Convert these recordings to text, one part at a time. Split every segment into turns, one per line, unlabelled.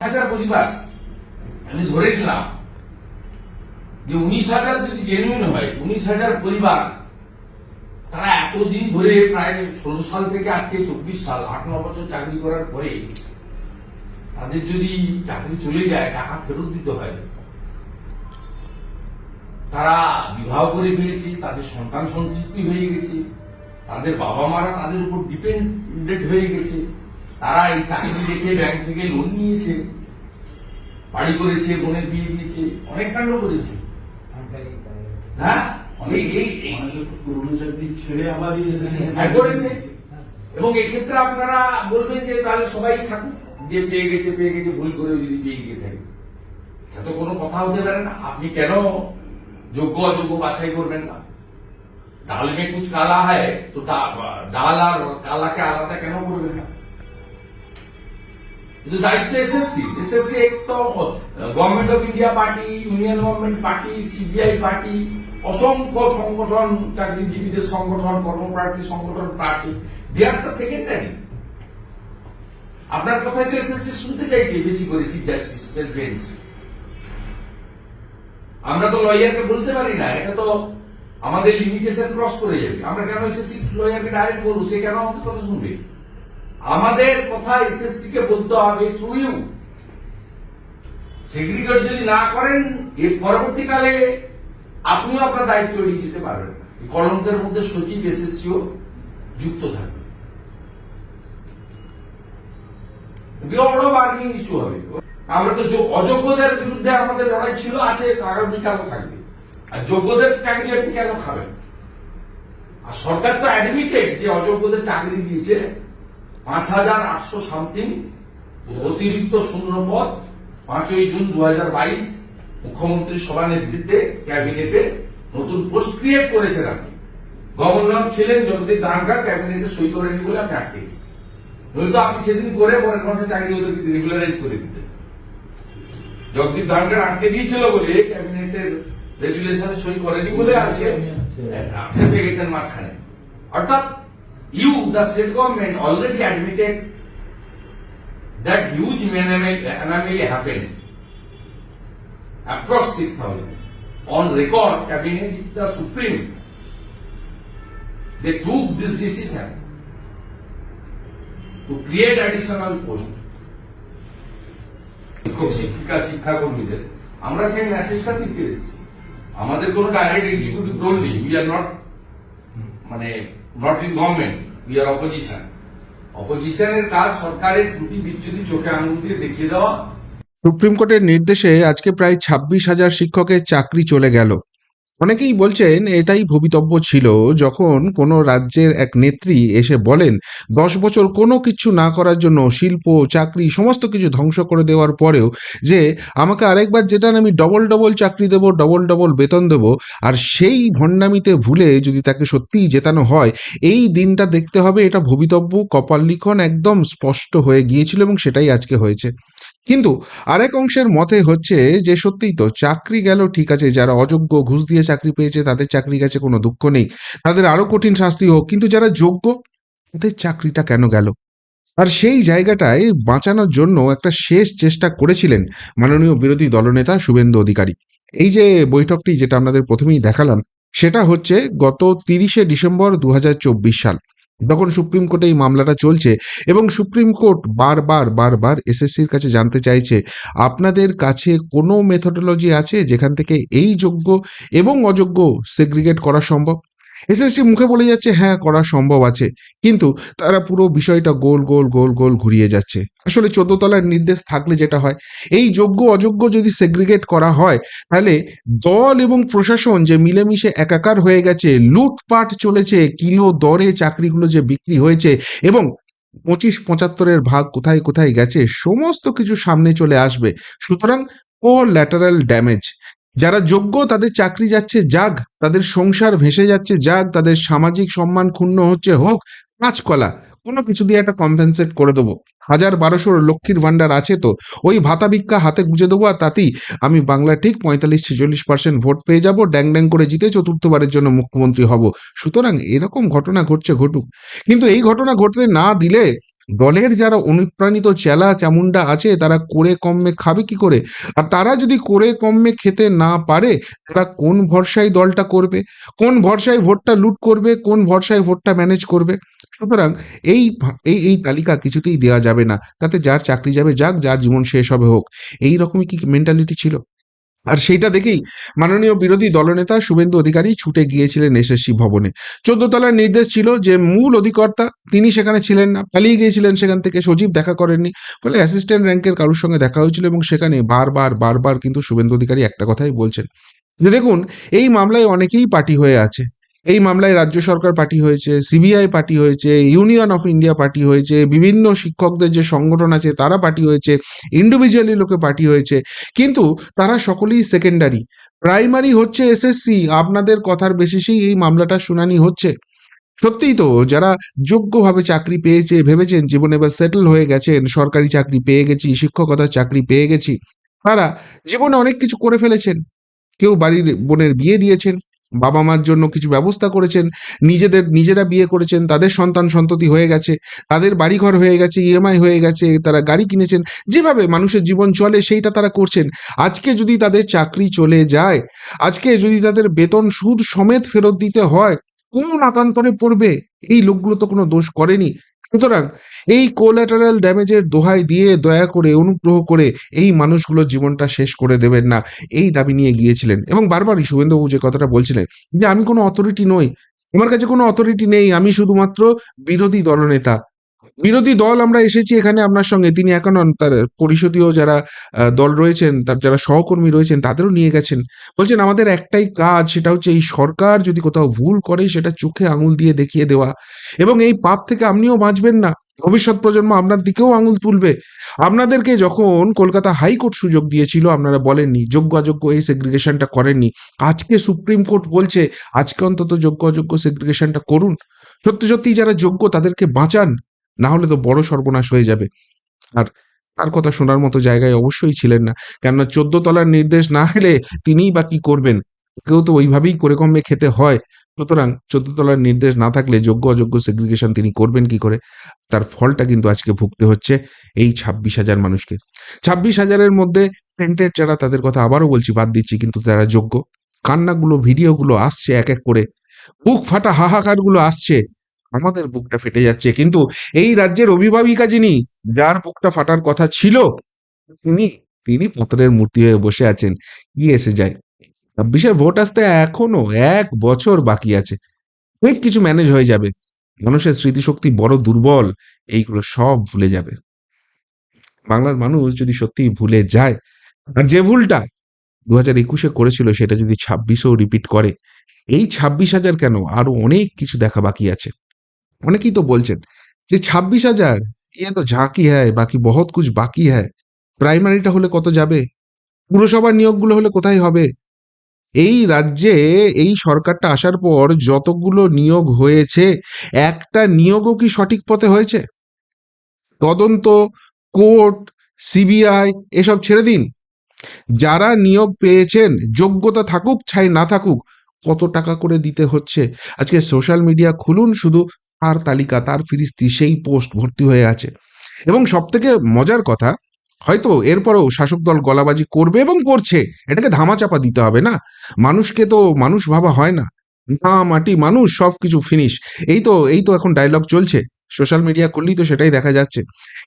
হাজার পরিবার আমি ধরে নিলাম যে উনিশ হাজার যদি জেনুইন হয়, উনিশ হাজার পরিবার, তারা এতদিন ধরে প্রায় ষোলো সাল থেকে আজকে চব্বিশ সাল, আট, ন বছর চাকরি করার পরে তাদের যদি চাকরি চলে যায়, টাকা ফেরত দিতে হয়, তারা বিবাহ করে ফেলেছে, তাদের সন্তান সন্ততি হয়ে গেছে, তাদের বাবা মারা তাদের উপর ডিপেন্ডেন্ট হয়ে গেছে। তারা এই চাকরি রেখে ব্যাংক থেকে লোন নিয়েছে। বাড়ি করেছে বোনের বিয়ে দিয়েছে অনেক কাণ্ড করেছে। হ্যাঁ? এই এই- এই
অনেকে তো পুরনো চাকরি ছেড়ে আবার
হ্যাঁ, করেছে। এবং এক্ষেত্রে আপনারা বলবেন যে তাহলে সবাই থাকুক যে পেয়ে গেছে পেয়ে গেছে ভুল করে যদি পেয়ে গিয়ে থাকে। এটা তো কোনো কথা হতে পারে না। আপনি কেন যোগ্য অযোগ্য বাছাই করবেন না? ডাল মে কুচ কালা হয় তো ডাল আর কালাকে আলাদা কেন করবেন না? কিন্তু দায়িত্ব এসএসসি এসএসসি এক তো government of India party union government party CBI party অসংখ্য সংগঠন, চাকরিজীবীদের সংগঠন, কর্মপ্রার্থী সংগঠন party they are the secondary আপনার কথাই তো এসএসসি শুনতে চাইছে, বেশি করে চিফ জাস্টিস বেঞ্চ আমরা তো লয়ারকে বলতে পারি না, এটা তো আমাদের লিমিটেশন ক্রস করে যাবে। আমরা কেন এসএসসি লয়ারকে ডাইরেক্ট বলব? সে কেন আমাদের কথা শুনবে? আমাদের কথা এসএসসি কে বলতে হবে থ্রু ইউ সেগ্রিগেট যদি না করেন এর পরবর্তীকালে আপনিও আপনার দায়িত্ব এড়িয়ে যেতে পারবেন কলঙ্কের মধ্যে সচিব এসএসসিও যুক্ত থাকবে। বড় বার্গিং ইস্যু হবে। আমরা তো অযোগ্যদের বিরুদ্ধে আমাদের লড়াই ছিল, আছে আগামীকালও থাকবে। আর যোগ্যদের চাকরি আপনি কেন খাবেন? আর সরকার তো অ্যাডমিটেড যে অযোগ্যদের চাকরি দিয়েছে। পাঁচ হাজার আটশো সামথিং অতিরিক্ত শূন্য পদ পাঁচই জুন দু হাজার বাইশ মুখ্যমন্ত্রী সভা নেতৃত্বে ক্যাবিনেটে নতুন পোস্ট ক্রিয়েট করেছেন আপনি। গভর্নর ছিলেন জগদীপ ধানকার ক্যাবিনেটে সই করেনি বলে আপনি আটকে গেছেন নয়তো আপনি সেদিন করে পরের মাসে চাকরি ওদের রেগুলারাইজ করে দিতেন। জগদীপ ধানকার আটকে দিয়েছিল বলে ক্যাবিনেটের রেগুলেশনে সই করেনি বলে আজকে ফেসে গেছেন মাঝখানে। অর্থাৎ you the state government, already admitted that huge anomaly happened across 6,000. On record, cabinet, the supreme, they took this decision to create additional post. শিক্ষক শিক্ষিকা শিক্ষাকর্মীদের আমরা সেই মেসেজটা দিতে এসেছি আমাদের কোনো ডাইরেক্ট এক্সিকিউটিভ রোল নেই উই আর নট মানে not in government we are opposition অপোজিশনের কাজ সরকারের ত্রুটি বিচ্ছুতি চোখে আঙুল দিয়ে দেখিয়ে দেওয়া।
সুপ্রিম কোর্টের নির্দেশে আজকে প্রায় ছাব্বিশ হাজার শিক্ষকের চাকরি চলে গেল। অনেকেই বলছেন এটাই ভবিতব্য ছিল যখন কোনো রাজ্যের এক নেত্রী এসে বলেন, দশ বছর কোনো কিছু না করার জন্য শিল্প, চাকরি, সমস্ত কিছু ধ্বংস করে দেওয়ার পরেও যে আমাকে আরেকবার যেটা আমি ডবল ডবল চাকরি দেবো ডবল ডবল বেতন দেবো, আর সেই ভণ্ডামিতে ভুলে যদি তাকে সত্যিই জেতানো হয়, এই দিনটা দেখতে হবে এটা ভবিতব্য, কপাল লিখন একদম স্পষ্ট হয়ে গিয়েছিল এবং সেটাই আজকে হয়েছে। কিন্তু আরেক অংশের মতে হচ্ছে যে সত্যিই তো চাকরি গেল, ঠিক আছে, যারা অযোগ্য ঘুষ দিয়ে চাকরি পেয়েছে, তাদের চাকরি গেছে, কোনো দুঃখ নেই। তাদের আরও কঠিন শাস্তি হোক, কিন্তু যারা যোগ্য, তাদের চাকরিটা কেন গেল? আর সেই জায়গাটায় বাঁচানোর জন্য একটা শেষ চেষ্টা করেছিলেন মাননীয় বিরোধী দলনেতা শুভেন্দু অধিকারী। এই যে বৈঠকটি যেটা আপনাদের প্রথমেই দেখালাম, সেটা হচ্ছে গত তিরিশে ডিসেম্বর দু হাজার চব্বিশ সাল। যখন সুপ্রিম কোর্টে এই মামলাটা চলছে এবং সুপ্রিম কোর্ট বারবার বারবার এসএসসির কাছে জানতে চাইছে, আপনাদের কাছে কোনো মেথোডোলজি আছে যেখান থেকে এই যোগ্য এবং অযোগ্য সেগ্রিগেট করা সম্ভব? এসএসসি মুখে বলে যাচ্ছে হ্যাঁ করা সম্ভব আছে। কিন্তু তারা পুরো বিষয়টা গোল গোল গোল গোল ঘুরিয়ে যাচ্ছে। আসলে চোদ্দ তলার নির্দেশ থাকলে যেটা হয়, এই যোগ্য, অযোগ্য যদি সেগ্রিগেট করা হয়, তাহলে দল এবং প্রশাসন যে মিলেমিশে একাকার হয়ে গেছে, লুটপাট চলেছে, কিলো দরে চাকরিগুলো যে বিক্রি হয়েছে এবং পঁচিশ পঁচাত্তরের ভাগ কোথায় কোথায় গেছে, সমস্ত কিছু সামনে চলে আসবে। সুতরাং ও ল্যাটারাল ড্যামেজ যারা যোগ্য, তাদের চাকরি যাচ্ছে, যাক। তাদের সংসার ভেসে যাচ্ছে, যাক। তাদের সামাজিক সম্মান ক্ষুণ্ণ হচ্ছে, হোক। কাঁচকলা, কোনো কিছু দিয়ে একটা কম্পেনসেট করে দেবো। হাজার বারোশোর লক্ষ্মীর ভান্ডার আছে তো? ওই ভাতা ভিক্ষা হাতে গুঁজে দেবো আর তাতেই আমি বাংলা ঠিক পঁয়তাল্লিশ, ছেচল্লিশ পার্সেন্ট ভোট পেয়ে যাব, ড্যাং ড্যাং করে জিতে চতুর্থবারের জন্য মুখ্যমন্ত্রী হব। সুতরাং এরকম ঘটনা ঘটছে, ঘটুক। কিন্তু এই ঘটনা ঘটতে না দিলে দলের যারা অনুপ্রাণিত চেলা চামুন্ডা আছে, তারা করে কমে খাবে কি করে? আর তারা যদি করে কমে খেতে না পারে, তারা কোন ভরসায় দলটা করবে? কোন ভরসায় ভোটটা লুট করবে? কোন ভরসায় ভোটটা ম্যানেজ করবে? সুতরাং এই এই এই তালিকা কিছুতেই দেওয়া যাবে না। তাতে যার চাকরি যাবে যাক, যার জীবন শেষ হবে হোক। এই রকমই কি মেন্টালিটি ছিল? আর সেইটা দেখেই মাননীয় বিরোধী দলনেতা শুভেন্দু অধিকারী ছুটে গিয়েছিলেন এসএসসি ভবনে। চোদ্দ তলার নির্দেশ ছিল যে মূল অধিকর্তা তিনি সেখানে ছিলেন না, পালিয়ে গিয়েছিলেন সেখান থেকে সচিব দেখা করেননি, ফলে অ্যাসিস্ট্যান্ট র্যাঙ্কের কারোর সঙ্গে দেখা হয়েছিল এবং সেখানে বারবার বারবার কিন্তু শুভেন্দু অধিকারী একটা কথাই বলছেন দেখুন, এই মামলায় অনেকেই পার্টি হয়ে আছে। এই মামলায় রাজ্য সরকার পার্টি হয়েছে সিবিআই পার্টি হয়েছে ইউনিয়ন অফ ইন্ডিয়া পার্টি হয়েছে, বিভিন্ন শিক্ষকদের যে সংগঠন আছে তারা পার্টি হয়েছে ইন্ডিভিজুয়ালি লোকে পার্টি হয়েছে। কিন্তু তারা সকলেই সেকেন্ডারি প্রাইমারি হচ্ছে এসএসসি আপনাদের কথার বেসিসেই এই মামলাটার শুনানি হচ্ছে। সত্যিই তো, যারা যোগ্যভাবে চাকরি পেয়েছে, ভেবেছেন জীবনে এবার সেটেল হয়ে গেছেন, সরকারি চাকরি পেয়ে গেছি, শিক্ষকতার চাকরি পেয়ে গেছি, তারা জীবনে অনেক কিছু করে ফেলেছেন। কেউ বাড়ির বোনের বিয়ে দিয়েছেন বাবা মার জন্য কিছু ব্যবস্থা করেছেন, নিজেদের, নিজেরা বিয়ে করেছেন, তাদের সন্তান সন্ততি হয়ে গেছে, তাদের বাড়িঘর হয়ে গেছে ইএমআই হয়ে গেছে, তারা গাড়ি কিনেছেন, যেভাবে মানুষের জীবন চলে সেইটা তারা করছেন। আজকে যদি তাদের চাকরি চলে যায়, আজকে যদি তাদের বেতন, সুদ সমেত ফেরত দিতে হয়, কোন আকান্তরে পড়বে, এই লোকগুলো তো কোনো দোষ করেনি। সুতরাং এই কোল্যাটারাল ড্যামেজের দোহাই দিয়ে দয়া করে, অনুগ্রহ করে এই মানুষগুলোর জীবনটা শেষ করে দেবেন না। এই দাবি নিয়ে গিয়েছিলেন। এবং বারবারই শুভেন্দুবাবু যে কথাটা বলছিলেন যে, আমি কোনো অথরিটি নই। আমার কাছে কোনো অথরিটি নেই। আমি শুধুমাত্র বিরোধী দলনেতা। বিরোধী দল আমরা এসেছি এখানে আপনার সঙ্গে। তিনি এখন তার পরিষদীয় যারা দল রয়েছেন, তার যারা সহকর্মী রয়েছেন, তাদেরও নিয়ে গেছেন। বলছেন, আমাদের একটাই কাজ, সেটা হচ্ছে এই সরকার যদি কোথাও ভুল করে, সেটা চোখে আঙুল দিয়ে দেখিয়ে দেওয়া। এবং এই পাপ থেকে আপনিও বাঁচবেন না। ভবিষ্যৎ প্রজন্ম আপনার দিকেও আঙুল তুলবে। আপনাদেরকে যখন কলকাতা হাইকোর্ট সুযোগ দিয়েছিল, আপনারা বলেননি যোগ্য অযোগ্য এই সেগ্রিগেশনটা করেননি। আজকে সুপ্রিম কোর্ট বলছে, আজকে অন্তত যোগ্য অযোগ্য সেগ্রিগেশনটা করুন। সত্যি সত্যি যারা যোগ্য, তাদেরকে বাঁচান, না হলে তো বড় সর্বনাশ হয়ে যাবে। আর তার কথা শোনার মতো জায়গায় অবশ্যই ছিলেন না। কেননা চোদ্দ তলার নির্দেশ না হলে তিনিই বা কি করবেন? কেউ তো ওইভাবেই করে কমে খেতে হয়। সুতরাং চোদ্দ তলার নির্দেশ না থাকলে যোগ্য অযোগ্য সেগ্রিগেশন তিনি করবেন কি করে? তার ফলটা কিন্তু আজকে ভুগতে হচ্ছে এই ছাব্বিশ হাজার মানুষকে। ছাব্বিশ হাজারের মধ্যে প্রিন্টেড যারা তাদের কথা আবারও বলছি, বাদ দিচ্ছি, কিন্তু তারা যোগ্য। কান্নাগুলো, ভিডিওগুলো আসছে এক এক করে। বুক ফাটা হাহাকারগুলো আসছে। আমাদের বুকটা ফেটে যাচ্ছে। কিন্তু এই রাজ্যের অভিভাবিকা যিনি, যার বুকটা ফাটার কথা ছিল, তিনি তিনি পত্রের মূর্তি হয়ে বসে আছেন। কি এসে যায়? ছাব্বিশের ভোট আসতে এখনও এক বছর বাকি আছে। অনেক কিছু ম্যানেজ হয়ে যাবে। মানুষের স্মৃতিশক্তি বড় দুর্বল, এইগুলো সব ভুলে যাবে। বাংলার মানুষ যদি সত্যি ভুলে যায়, আর যে ভুলটা দু হাজার একুশে করেছিল সেটা যদি ছাব্বিশেও রিপিট করে, এই ছাব্বিশ হাজার কেন? আরও অনেক কিছু দেখা বাকি আছে। অনেকেই তো বলছেন যে ছাব্বিশ হাজার ইয়ে তো ঝাঁকি হ্যায়, বাকি বহুত কুছ বাকি হ্যায়। প্রাইমারিটা হলে কত যাবে? পুরসভার নিয়োগগুলো হলে কোথায় হবে? এই রাজ্যে এই সরকারটা আসার পর যতগুলো নিয়োগ হয়েছে, একটা নিয়োগও কি সঠিক পথে হয়েছে? তদন্ত, কোর্ট, সিবিআই, এসব ছেড়ে দিন। যারা নিয়োগ পেয়েছেন, যোগ্যতা থাকুক, ছাই না থাকুক, কত টাকা করে দিতে হচ্ছে? আজকে সোশ্যাল মিডিয়া খুলুন, শুধু তার তালিকা, তার ফিরিস্তি, সেই পোস্ট ভর্তি হয়ে আছে। এবং সব থেকে মজার কথা হয়তো এরপরেও শাসক দল গলাবাজি করবে এবং করছে। এটাকে ধামাচাপা দিতে হবে না। মানুষকে তো মানুষ ভাবা হয় না। না মাটি মানুষ সব কিছু ফিনিশ এই তো এই তো এখন ডায়লগ চলছে। সোশ্যাল মিডিয়া করলেই তো সেটাই দেখা যাচ্ছে।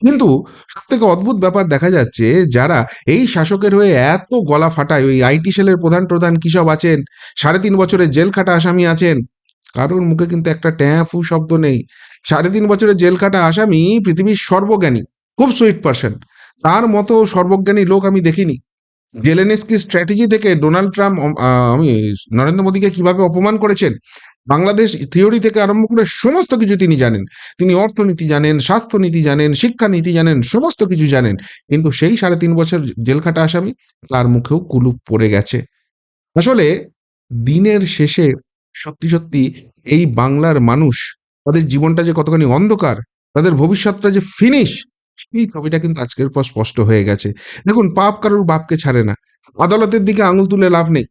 কিন্তু সব থেকে অদ্ভুত ব্যাপার দেখা যাচ্ছে, যারা এই শাসকের হয়ে এত গলা ফাটায়, ওই আইটি সেলের প্রধান প্রধান কি সব আছেন? সাড়ে তিন বছরের জেল খাটা আসামি আছেন। কারোর মুখে কিন্তু একটা ট্যাঁফু শব্দ নেই। সাড়ে তিন বছরের জেল খাটা আসামি পৃথিবীর সর্বজ্ঞানী, খুব সুইট পার্সন তার মতো সর্বজ্ঞানী লোক আমি দেখিনি। জেলেনেস্কি স্ট্র্যাটেজি থেকে ডোনাল্ড ট্রাম্প আমি নরেন্দ্র মোদীকে কীভাবে অপমান করেছেন, বাংলাদেশ থিওরি থেকে আরম্ভ করে সমস্ত কিছু তিনি জানেন। তিনি অর্থনীতি জানেন, স্বাস্থ্যনীতি জানেন, শিক্ষানীতি জানেন, সমস্ত কিছু জানেন। কিন্তু সেই সাড়ে তিন বছর জেল খাটা আসামি তার মুখেও কুলুপ পড়ে গেছে। আসলে দিনের শেষে সত্যি সত্যি এই বাংলার মানুষ, তাদের জীবনটা যে কতখানি অন্ধকার, তাদের ভবিষ্যৎটা যে ফিনিশ এই ছবিটা কিন্তু আজকের পর স্পষ্ট হয়ে গেছে। দেখুন, পাপ কারোর বাপকে ছাড়ে না। আদালতের দিকে আঙুল তুলে লাভ নেই।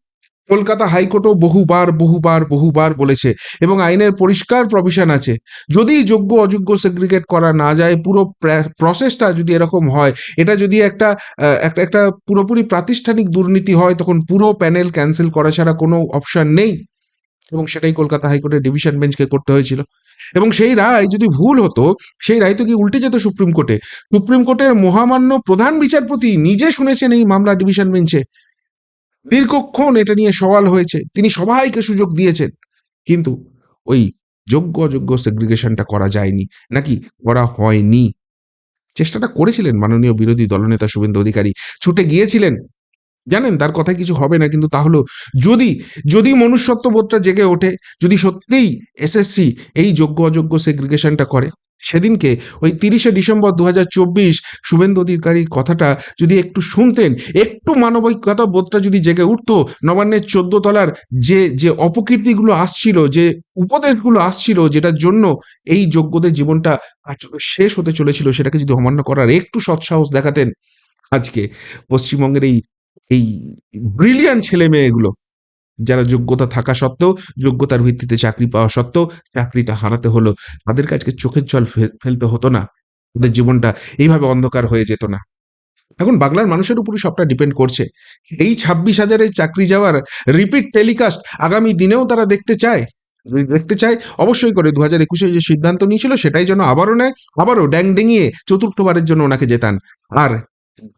কলকাতা হাইকোর্টও বহুবার বহুবার বহুবার বলেছে এবং আইনের পরিষ্কার প্রভিশন আছে। যদি যোগ্য অযোগ্য সেগ্রিগেট করা না যায়, পুরো প্রসেসটা যদি এরকম হয়, এটা যদি একটা একটা পুরোপুরি প্রাতিষ্ঠানিক দুর্নীতি হয়, তখন পুরো প্যানেল ক্যান্সেল করা ছাড়া কোনো অপশন নেই। এবং সেটাই কলকাতা হাইকোর্টের ডিভিশন বেঞ্চকে করতে হয়েছিল। এবং সেই রায় যদি ভুল হতো, সেই রায় তো কি উল্টে যেত সুপ্রিম কোর্টে। সুপ্রিম কোর্টের মহামান্য প্রধান বিচারপতি নিজে শুনেছেন এই মামলা ডিভিশন বেঞ্চে। দীর্ঘক্ষণ এটা নিয়ে সওয়াল হয়েছে। তিনি সবাইকে সুযোগ দিয়েছেন। কিন্তু ওই যোগ্য অযোগ্য সেগ্রিগেশনটা করা যায়নি। নাকি করা হয়নি? চেষ্টাটা করেছিলেন মাননীয় বিরোধী দলনেতা শুভেন্দু অধিকারী। ছুটে গিয়েছিলেন। জানেন, তার কথায় কিছু হবে না, কিন্তু তাহলেও যদি যদি মনুষ্যত্ব বোধটা জেগে ওঠে, যদি সত্যিই এসএসসি এই যোগ্য অযোগ্য সেগ্রিগেশনটা করে, সেদিনকে ওই তিরিশে ডিসেম্বর দু হাজার চব্বিশ শুভেন্দু অধিকারী কথাটা যদি একটু শুনতেন, একটু মানবিকতা বোধটা যদি জেগে উঠতো, নবান্নের চোদ্দ তলার যে যে অপকীর্তিগুলো আসছিল, যে উপদেশগুলো আসছিল, যেটার জন্য এই যোগ্যদের জীবনটা শেষ হতে চলেছিল, সেটাকে যদি অমান্য করার একটু সৎসাহস দেখাতেন, আজকে পশ্চিমবঙ্গের এই এই ব্রিলিয়ান ছেলে মেয়েগুলো যারা যোগ্যতা থাকা সত্ত্বেও, যোগ্যতার ভিত্তিতে চাকরি পাওয়া সত্ত্বেও চাকরিটা হারাতে হলো। তাদের আজকে চোখের জল ফেলতে হতো না। ওদের জীবনটা এইভাবে অন্ধকার হয়ে যেত না। এখন বাংলার মানুষের উপরই সবটা ডিপেন্ড করছে। এই ছাব্বিশ হাজারের চাকরি যাওয়ার রিপিট টেলিকাস্ট আগামী দিনেও তারা দেখতে চায়। দেখতে চায়, অবশ্যই করে দু হাজার একুশে যে সিদ্ধান্ত নিয়েছিল, সেটাই যেন আবারও নেয়, আবারও ড্যাং ডেঙিয়ে চতুর্থবারের জন্য ওনাকে জেতান। আর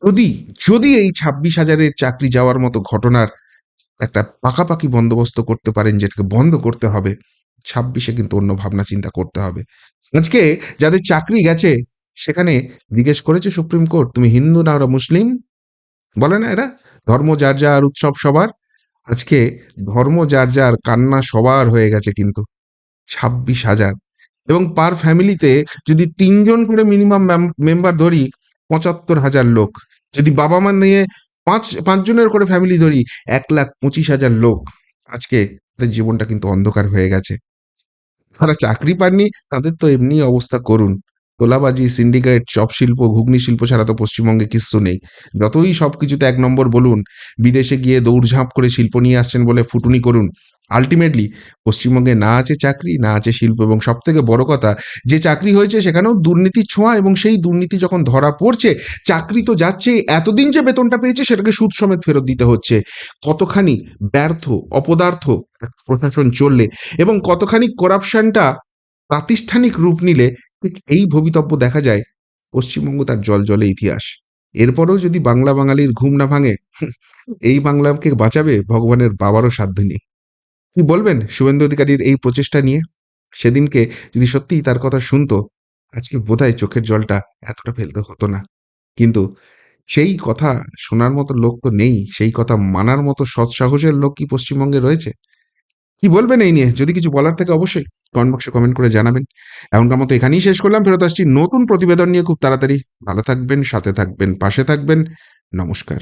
যদি যদি এই ছাব্বিশ হাজারের চাকরি যাওয়ার মতো ঘটনার একটা পাকাপাকি বন্দোবস্ত করতে পারেন, যেটাকে বন্ধ করতে হবে, ছাব্বিশে কিন্তু অন্য ভাবনা চিন্তা করতে হবে। আজকে যাদের চাকরি গেছে, সেখানে জিজ্ঞেস করেছে সুপ্রিম কোর্ট, তুমি হিন্দু না ওরা মুসলিম? বলে না এরা? ধর্ম যার যার উৎসব সবার। আজকে ধর্ম যার যার কান্না সবার হয়ে গেছে কিন্তু, ছাব্বিশ হাজার। এবং পার ফ্যামিলিতে যদি তিনজন করে মিনিমাম মেম্বার ধরি পঁচাত্তর হাজার লোক। যদি বাবা মা নিয়ে পাঁচ, পাঁচজনের করে ফ্যামিলি ধরি, এক লাখ পঁচিশ হাজার লোক। আজকে তাদের জীবনটা কিন্তু অন্ধকার হয়ে গেছে। তারা চাকরি পাননি, তাদের তো এমনি অবস্থা করুন। তোলাবাজি সিন্ডিকেট চপ শিল্প, ঘুগনি শিল্প ছাড়া তো পশ্চিমবঙ্গে কিচ্ছু নেই। যতই সব কিছুতে এক নম্বর বলুন, বিদেশে গিয়ে দৌড়ঝাঁপ করে শিল্প নিয়ে আসছেন বলে ফুটুনি করুন আলটিমেটলি পশ্চিমবঙ্গে না আছে চাকরি, না আছে শিল্প এবং সব থেকে বড় কথা, যে চাকরি হয়েছে সেখানেও দুর্নীতির ছোঁয়া এবং সেই দুর্নীতি যখন ধরা পড়ছে, চাকরি তো যাচ্ছে, এতদিন যে বেতনটা পেয়েছে সেটাকে সুদ সমেত ফেরত দিতে হচ্ছে। কতখানি ব্যর্থ, অপদার্থ প্রশাসন চললে এবং কতখানি করাপশনটা প্রাতিষ্ঠানিক রূপ নিলে, ঠিক এই ভবিতব্য দেখা যায়, পশ্চিমবঙ্গ তার জল জলে ইতিহাস। এরপরেও যদি বাংলা বাঙালির ঘুম না ভাঙে, এই বাংলাকে বাঁচাবে ভগবানের বাবারও সাধ্য নেই। কি বলবেন শুভেন্দু অধিকারীর এই প্রচেষ্টা নিয়ে? সেদিনকে যদি সত্যিই তার কথা শুনতো, আজকে বোধহয় চোখের জলটা এতটা ফেলতে হতো না। কিন্তু সেই কথা শোনার মতো লোক তো নেই, সেই কথা মানার মতো সৎসাহসের লোক কি পশ্চিমবঙ্গে রয়েছে? কি বলবেন এই নিয়ে? যদি কিছু বলার থাকে অবশ্যই কমেন্ট বক্সে কমেন্ট করে জানাবেন। এমনকার মতো এখানেই শেষ করলাম। ফেরত আসছি নতুন প্রতিবেদন নিয়ে খুব তাড়াতাড়ি। ভালো থাকবেন, সাথে থাকবেন, পাশে থাকবেন। নমস্কার।